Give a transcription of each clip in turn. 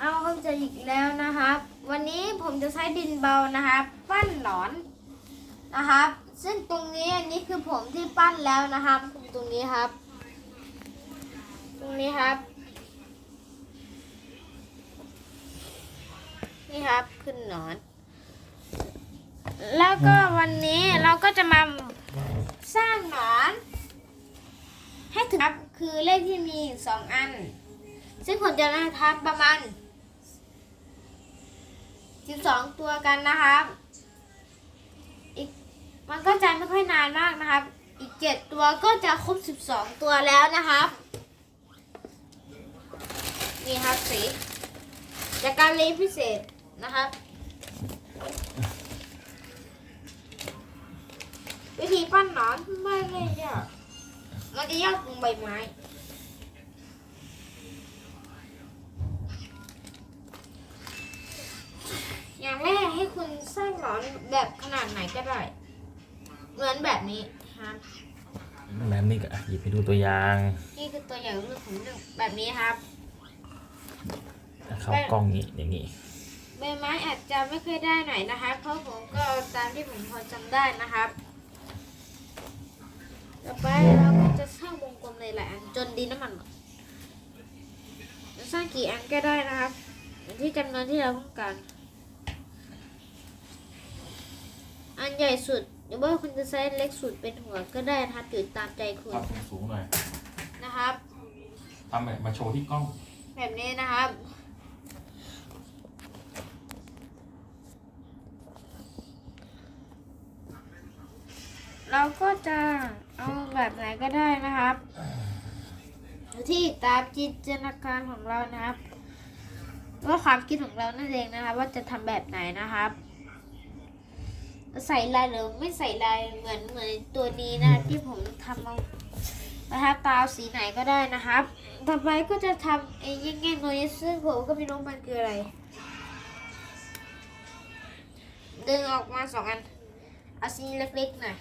เอาคำจะอีกแล้วนะครับ วันนี้ผมจะใช้ดินเบานะครับปั้นหนอนนะครับ ซึ่งตรงนี้อันนี้คือผมที่ปั้นแล้วนะครับตรงนี้ครับ ตรงนี้ครับ นี่ครับขึ้นหนอน แล้วก็วันนี้เราก็จะมาสร้างหนอน ให้ถึงครับคือเลขที่มีสองอัน ซึ่งผมจะนะครับประมาณ 12ตัวกันนะครับ อีกมันก็จะไม่ค่อยนานมากนะครับ อีก7ตัวก็จะครบ12ตัวแล้วนะครับ นี่ครับสีจากการเลี้ยงพิเศษนะครับ วิธีปั้นหนอนไม่เลยยากมันจะยากตรงใบไม้ อย่างแรกให้คุณสร้างหนอนแบบขนาดไหนก็ได้ เหมือนแบบนี้ครับแบบนี้ก็อะหยิบไปดูตัวอย่างนี่คือตัวอย่างเรื่องของเรื่องแบบนี้ครับ เข้ากล้องนี้อย่างนี้ใบไม้อาจจะไม่เคยได้ไหนนะครับเพราะผมก็เอาตามที่ผมพอจำได้นะครับ ต่อไปเราก็จะสร้างวงกลมหลายๆอันจนดินน้ำมันหมดจะสร้างกี่อันก็ได้นะครับอยู่ที่จำนวนที่เราต้องการ อัน ใหญ่สุด หรือว่าคุณจะใช้เล็กสุดเป็นหัวก็ได้นะครับอยู่ตามใจคุณปรับสูงหน่อยนะครับทำแบบมาโชว์ที่กล้อง แบบนี้นะครับเราก็จะเอาแบบไหนก็ได้นะครับอยู่ที่ตามจินตนาการของเรานะครับว่าความคิดของเรานั่นเองนะครับ ว่าจะทำแบบไหนนะครับ ใส่ลายหรือไม่ใส่ลายเหมือนเหมือนตัวนี้นะที่ผมทำเอานะครับตาสีไหนก็ได้นะครับต่อไปก็จะทำไอ้แง่ๆตัวนี้ซึ่งผมก็ไม่รู้มันคืออะไร ดึงออกมาสองอันเอาสีเล็กๆหน่อย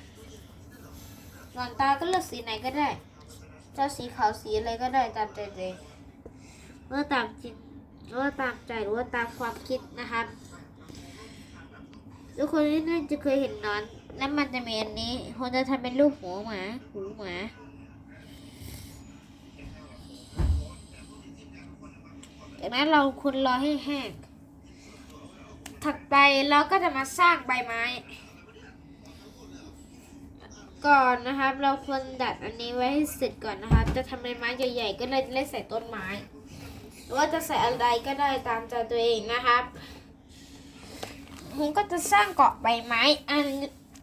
ส่วนตาก็เลือกสีไหนก็ได้จะสีขาวสีอะไรก็ได้ตามใจเองหรือว่าตามจิตว่าตามใจหรือว่าตามความคิดนะครับ ทุกคนน่าจะเคยเห็นนอน แล้วมันจะมีอันนี้คนจะทำเป็นรูปหัวหมาหูหมาจากนั้นเราคุณรอให้แห้งถัดไปเราก็จะมาสร้างใบไม้ ก่อนนะครับ เราควรดัดอันนี้ไว้ให้เสร็จก่อนนะครับ จะทำใบไม้ใหญ่ๆก็เลยได้ใส่ต้นไม้หรือว่าจะใส่อะไรก็ได้ตามใจตัวเองนะครับ ผมก็จะสร้างเกาะใบไม้อัน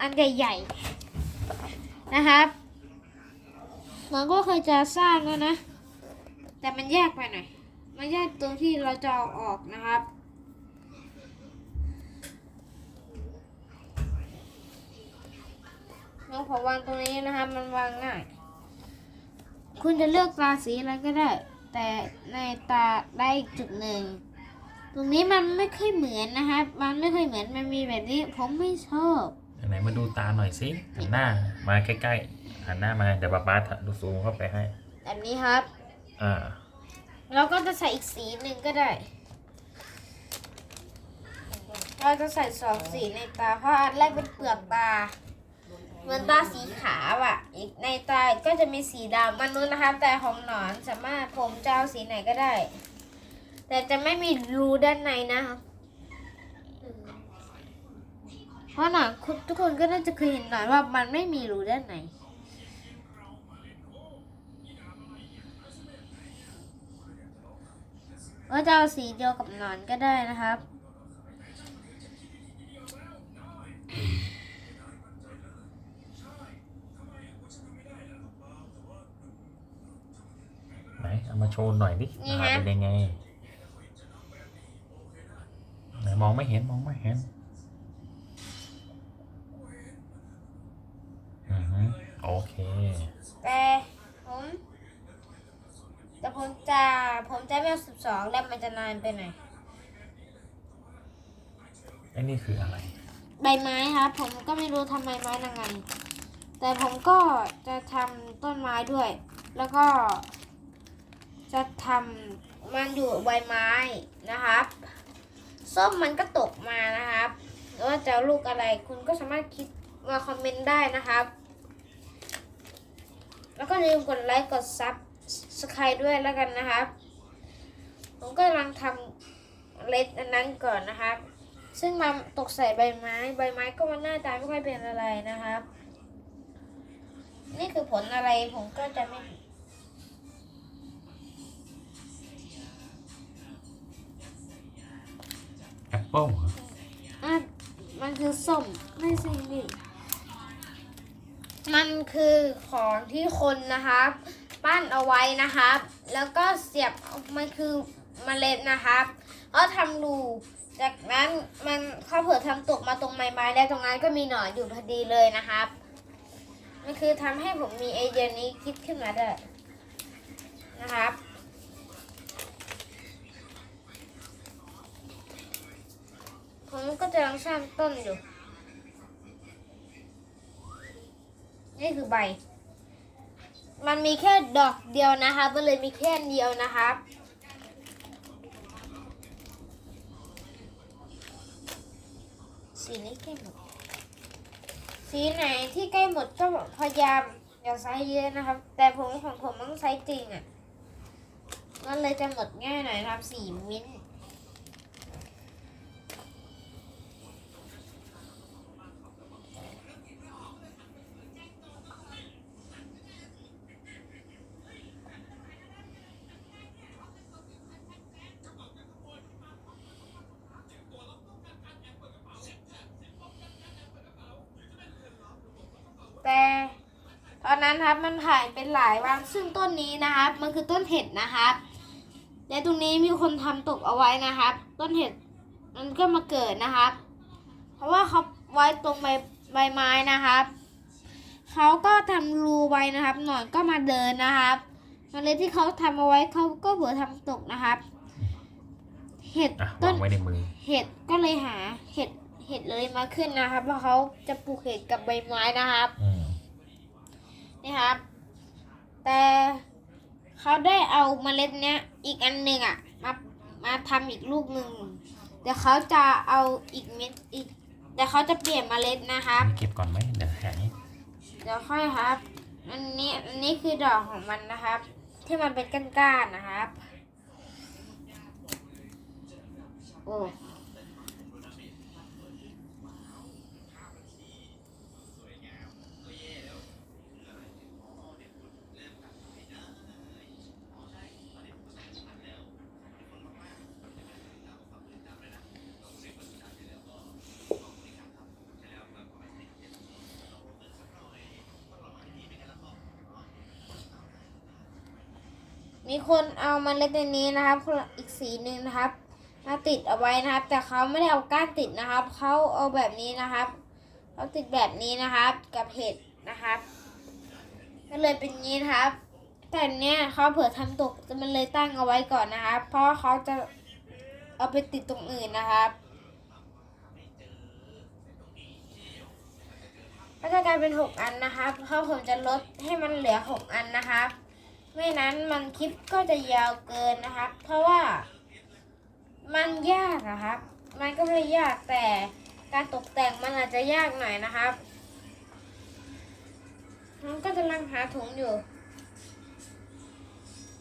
อันใหญ่ๆนะครับมันก็เคยจะสร้างแล้วนะ แต่มันแยกไปหน่อย มันแยกตรงที่เราจะเอาออกนะครับ น้องขอวางตรงนี้นะครับมันวางง่าย คุณจะเลือกตาสีอะไรก็ได้ แต่ในตาได้อีกจุดหนึ่ง ตรงนี้มันไม่ค่อยเหมือนนะครับมันไม่ค่อยเหมือนมันมีแบบนี้ ผมไม่ชอบไหนมาดูตาหน่อยสิหันหน้ามาใกล้ๆหันหน้ามาเดี๋ยวป๊าป๊าดูซูมเข้าไปให้ แบบนี้ครับ อ่า เราก็จะใส่อีกสีหนึ่งก็ได้ เราจะใส่สองสีในตาเพราะอันแรกเป็นเปลือกตาเหมือนตาสีขาวอะ อีกในตาก็จะมีสีดำมันนู้นนะครับ แต่ของหนอนสามารถผมจะเอาสีไหนก็ได้ แต่จะไม่มีรูด้านในนะครับเพราะหนอนคุณทุกคนก็น่าจะเคยเห็นหนอนว่ามันไม่มีรูด้านในว่าจะเอาสีเดียวกับหนอนก็ได้นะครับไหนเอามาโชว์หน่อยดินี่อ่าฮะเป็นยังไงไหนม องไม่เห็นมองไม่เห็นอือฮึโอเค แต่ผมแต่ผมจะผมจะไม่เอาสิบสองแล้วมันจะนานไปหน่อยไอ้นี่คืออะไร ใบไม้ครับผมก็ไม่รู้ทำใบไม้ยังไง แต่ผมก็จะทำต้นไม้ด้วย แล้วก็จะทำใบมันอยู่ใบไม้นะครับ ส้มมันก็ตกมานะครับว่าจะลูกอะไรคุณก็สามารถคิดมาคอมเมนต์ได้นะครับ แล้วก็อย่าลืมกดไลค์กดซับสไครด้วยแล้วกันนะครับ ผมก็กำลังทำเลดอันนั้นก่อนนะครับ ซึ่งมันตกใส่ใบไม้ ใบไม้ก็มันหน้าตาไม่ค่อยเป็นอะไรนะครับ นี่คือผลอะไรผมก็จะไม่ แอปเปิ้ลอะมันคือส้มไม่ใช่นี่มันคือของที่คนนะครับ ปั้นเอาไว้นะครับ แล้วก็เสียบมันคือเมล็ดนะครับเขาทำรูจากนั้นมันเขาเผื่อทำตกมาตรงไม้ไม้แล้วตรงนั้นก็มีหนอนอยู่พอดีเลยนะครับมันคือทำให้ผมมีไอเดียนี้คิดขึ้นมาได้นะครับ ผมก็จะลองสร้างต้นอยู่ นี่คือใบ มันมีแค่ดอกเดียวนะครับมันเลยมีแค่เดียวนะครับสีนี้ใกล้หมด สีไหนที่ใกล้หมดก็พยายามอย่าใช้เยอะนะครับ แต่ผมของผมต้องใช้จริงอะมันเลยจะหมดง่ายหน่อยครับสีมิ้น ตอนนั้นครับมันผ่านเป็นหลายวันซึ่งต้นนี้นะครับ มันคือต้นเห็ดนะครับและตรงนี้มีคนทำตกเอาไว้นะครับ ต้นเห็ดมันก็มาเกิดนะครับ เพราะว่าเขาไว้ตรงใบใบไม้นะครับเขาก็ทำรูไว้นะครับ หนอนก็มาเดินนะครับเมล็ดที่เขาทำเอาไว้เขาก็เผื่อทำตกนะครับ เห็ดอะต้วานงไว้ในมือเห็ดก็เลยหาเห็ดเห็ดเลยมาขึ้นนะครับเพราะเขาจะปลูกเห็ดกับใบไม้นะครับ อืมนี่ครับ แต่เขาได้เอาเมล็ดเนี้ยอีกอันหนึ่งอะมามาทำอีกลูกหนึ่งเดี๋ยวเขาจะเอาอีกเม็ดอีกเดี๋ยวเขาจะเปลี่ยนเมล็ดนะครับนี่เก็บก่อนไหมเดี๋ยวแข็งเดี๋ยวค่อยครับ อันนี้อันนี้คือดอกของมันนะครับ ที่มันเป็นก้านๆนะครับโอ้ มีคนเอามาเล็ดในนี้นะครับคนละอีกสีหนึ่งนะครับ มาติดเอาไว้นะครับ แต่เขาไม่ได้เอาก้านติดนะครับเขาเอาแบบนี้นะครับเขาติดแบบนี้นะครับ กับเห็ดนะครับ ก็เลยเป็นงี้นะครับ แต่เนี้ยเขาเผื่อทำตกจะมันเลยตั้งเอาไว้ก่อนนะครับ เพราะเขาจะเอาไปติดตรงอื่นนะครับก็จะกลายเป็นหกอันนะครับเพราะผมจะลดให้มันเหลือหกอันนะครับ ไม่นั้นมันคลิปก็จะยาวเกินนะครับ เพราะว่ามันยากนะครับ มันก็ไม่ได้ยากแต่การตกแต่งมันอาจจะยากหน่อยนะครับมันก็จะลังหาถุงอยู่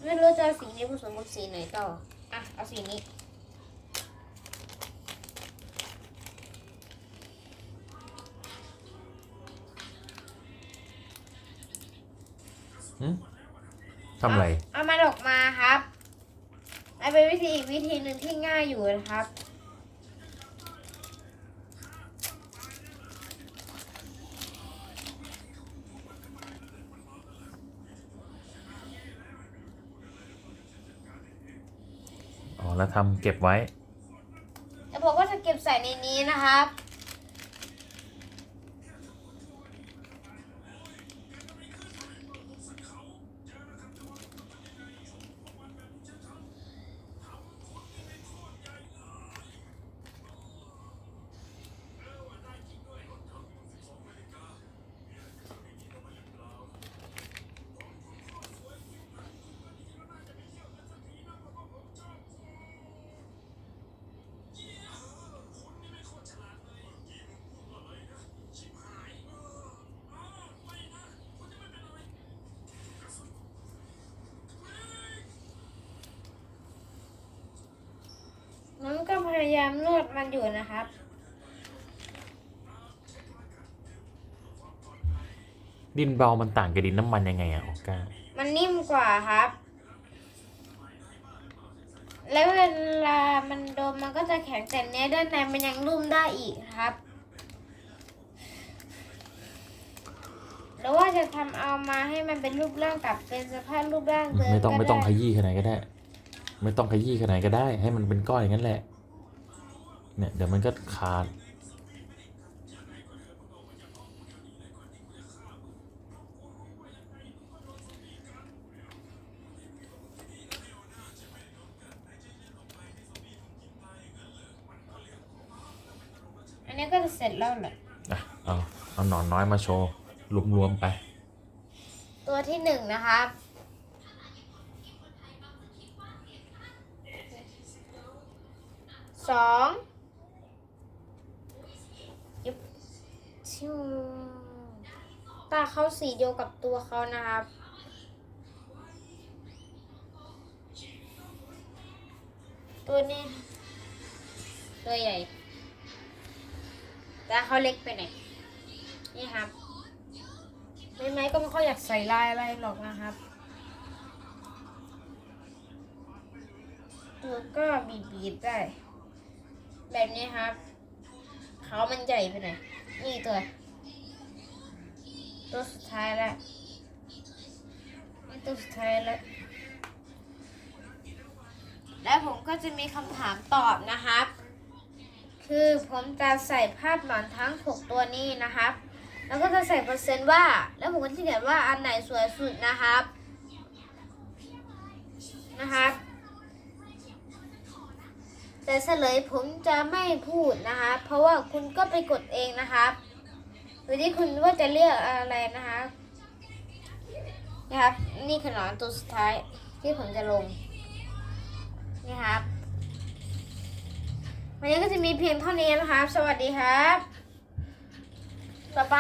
ไม่รู้จะสีนี้ผสมกับสีไหนต่อ อะ เอาสีนี้ ทำอะไร เอามันออกมาครับมันเป็นวิธีอีกวิธีหนึ่งที่ง่ายอยู่นะครับ อ๋อ แล้วทำเก็บไว้ แต่ผมก็จะเก็บใส่ในนี้นะครับ ผมก็พยายามนวดมันอยู่นะครับ ดินเบามันต่างกับดินน้ำมันยังไงอะออก้ามันนิ่มกว่าครับ แล้วเวลามันโดนมันก็จะแข็งแต่เนี้ยด้านในมันยังนุ่มได้อีกครับ แล้วว่าจะทำเอามาให้มันเป็นรูปร่างกลับเป็นสภาพรูปร่างเดิมไม่ต้องก็ไม่ต้องขด้ยี้ขนาดก็ได้ ไม่ต้องขยี้ขนาดก็ได้ ให้มันเป็นก้อนอย่างนั้นแหละ เนี่ยเดี๋ยวมันก็ขาด อันนี้ก็จะเสร็จแล้วแหละอะเอาเอาหนอนน้อยมาโชว์รวมๆไป ตัวที่หนึ่งนะครับ สองยิบชิวตาเขาสีเดียวกับตัวเขานะครับตัวนี้ตัวใหญ่ตาเขาเล็กไปหน่อยนี่ครับไม่ไหมก็ไม่ค่อยอยากใส่ลายอะไรหรอกนะครับตัวก็บีบบีบๆได้ แบบนี้ครับเขามันใหญ่ไปหน่อยนี่ตัว ตัวสุดท้ายแล้วนี่ตัวสุดท้ายแล้วแล้วผมก็จะมีคำถามตอบนะครับ คือผมจะใส่ภาพหมอนทั้ง 6 ตัวนี้นะครับ แล้วก็จะใส่เปอร์เซ็นต์ว่า แล้วผมก็จะเขียนว่าอันไหนสวยสุดนะครับ นะครับ แต่เฉลยผมจะไม่พูดนะครับเพราะว่าคุณก็ไปกดเองนะครับหรือที่คุณว่าจะเลือกอะไรนะครับนะครับ นี่คือหนอนตัวสุดท้ายที่ผมจะลงนี่ครับ วันนี้ก็จะมีเพียงเท่านี้นะครับ สวัสดีครับต่อไป